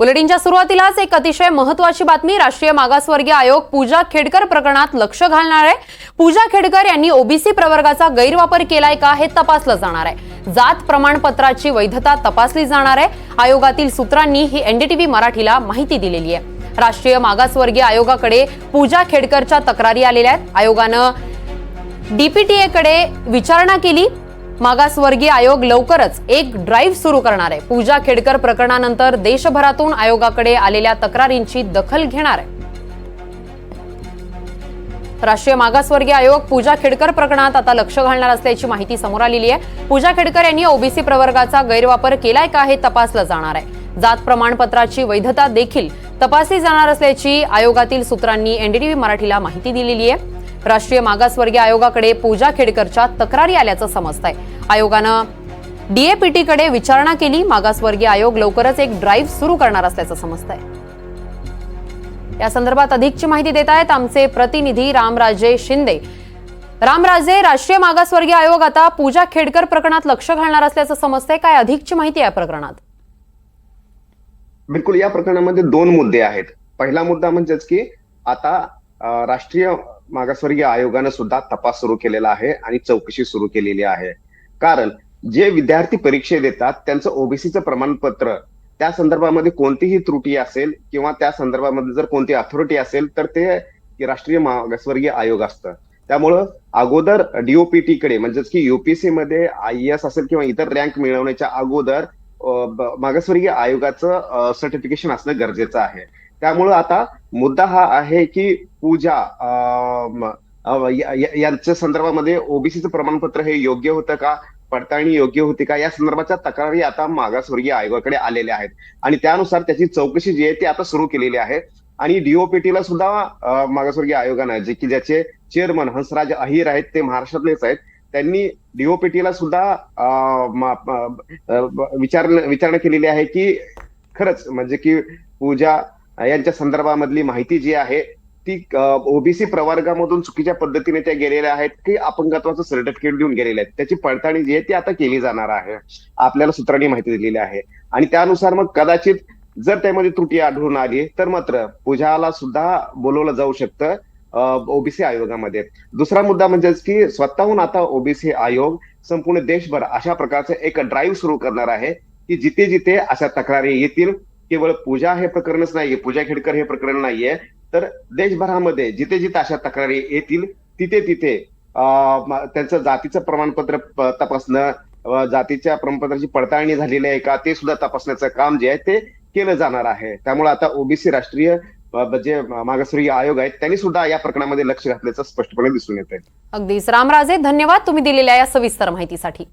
बुलेटिनच्या सुरुवातीलाच एक अतिशय महत्वाची बातमी राष्ट्रीय मागासवर्गीय आयोग पूजा खेडकर प्रकरणात लक्ष घालणार आहे. पूजा खेडकर यांनी ओबीसी प्रवर्गाचा गैरवापर केलाय का हे तपासलं जाणार आहे. जात प्रमाणपत्राची वैधता तपासली जाणार आहे. आयोगातील सूत्रांनी ही एनडीटीव्ही मराठीला माहिती दिलेली आहे. राष्ट्रीय मागासवर्गीय आयोगाकडे पूजा खेडकरच्या तक्रारी आलेल्या आहेत. आयोगानं डीपीटीए कडे विचारणा केली. मागासवर्गीय आयोग लवकरच एक ड्राईव्ह सुरू करणार आहे. पूजा खेडकर प्रकरणानंतर देशभरातून आयोगाकडे आलेल्या तक्रारींची दखल घेणार आहे. राष्ट्रीय मागासवर्गीय आयोग पूजा खेडकर प्रकरणात आता लक्ष घालणार असल्याची माहिती समोर आलेली आहे. पूजा खेडकर यांनी ओबीसी प्रवर्गाचा गैरवापर केलाय का हे तपासलं जाणार आहे. जात प्रमाणपत्राची वैधता देखील तपासली जाणार असल्याची आयोगातील सूत्रांनी एनडीटीव्ही मराठीला माहिती दिलेली आहे. राष्ट्रीय मागासवर्गीय आयोगाकडे पूजा खेडकरच्या तक्रारी आल्याचं समजत आहे आयोगानं डीएपीटी कडे विचारणा केली. मागासवर्गीय आयोग लवकरच एक ड्राईव्ह सुरू करणार असल्याचं समजत आहे या संदर्भात अधिकची माहिती देत आहेत आमचे प्रतिनिधी रामराजे शिंदे. रामराजे राष्ट्रीय मागासवर्गीय आयोग आता पूजा खेडकर प्रकरणात लक्ष घालणार असल्याचं समजतंय. काय अधिकची माहिती आहे या प्रकरणात? बिलकुल या प्रकरणामध्ये दोन मुद्दे आहेत. पहिला मुद्दा म्हणजेच की आता राष्ट्रीय मागासवर्गीय आयोगानं सुद्धा तपास सुरू केलेला आहे आणि चौकशी सुरू केलेली आहे. कारण जे विद्यार्थी परीक्षे देतात त्यांचं ओबीसीचं प्रमाणपत्र त्या संदर्भामध्ये कोणतीही त्रुटी असेल किंवा त्या संदर्भामध्ये जर कोणती अथॉरिटी असेल तर ते राष्ट्रीय मागासवर्गीय आयोग असतं. त्यामुळं अगोदर डीओपीटी कडे म्हणजेच की युपीसी मध्ये आय एस असेल किंवा इतर रँक मिळवण्याच्या अगोदर मागासवर्गीय आयोगाचं सर्टिफिकेशन असणं गरजेचं आहे. त्यामुळं आता मुद्दा हा आहे की पूजा यांच्या संदर्भामध्ये ओबीसीचं प्रमाणपत्र हे योग्य होतं का? पडताळणी योग्य होती का? या संदर्भाच्या तक्रारी आता मागासवर्गीय आयोगाकडे आलेल्या आहेत. आणि त्यानुसार त्याची चौकशी जी आहे ती आता सुरू केलेली आहे. आणि डीओपीटीला सुद्धा मागासवर्गीय आयोगानं जे की ज्याचे चेअरमन हंसराज अहिर आहेत ते महाराष्ट्रातलेच आहेत त्यांनी डीओपीटीला सुद्धा अ, विचार विचारणा केलेली आहे की खरंच म्हणजे की पूजा यांच्या संदर्भामधली माहिती जी आहे ती ओबीसी प्रवर्गामधून चुकीच्या पद्धतीने त्या गेलेल्या आहेत की अपंगत्वाचं सर्टिफिकेट देऊन गेलेले आहेत. त्याची पडताळणी जी आहे ती आता केली जाणार आहे. आपल्याला सूत्रांनी माहिती दिलेली आहे. आणि त्यानुसार मग कदाचित जर त्यामध्ये त्रुटी आढळून आली तर मात्र पूजाला सुद्धा बोलवलं जाऊ शकतं ओबीसी आयोगामध्ये. दुसरा मुद्दा म्हणजेच की स्वतःहून आता ओबीसी आयोग संपूर्ण देशभर अशा प्रकारचं एक ड्राईव्ह सुरू करणार आहे की जिथे जिथे अशा तक्रारी येतील केवळ पूजा हे प्रकरणच नाहीये पूजा खेडकर हे प्रकरण नाहीये. तर देशभरामध्ये जिथे जिथे अशा तक्रारी येतील तिथे तिथे त्यांचं जातीचं प्रमाणपत्र तपासणं जातीच्या प्रमाणपत्राची पडताळणी झालेली आहे का ते सुद्धा तपासण्याचं काम जे आहे ते केलं जाणार आहे. त्यामुळे आता ओबीसी राष्ट्रीय जे मागासवर्गीय आयोग आहेत त्यांनी सुद्धा या प्रकरणामध्ये लक्ष घातल्याचं स्पष्टपणे दिसून येत आहे अगदीच. रामराजे धन्यवाद तुम्ही दिलेल्या या सविस्तर माहितीसाठी.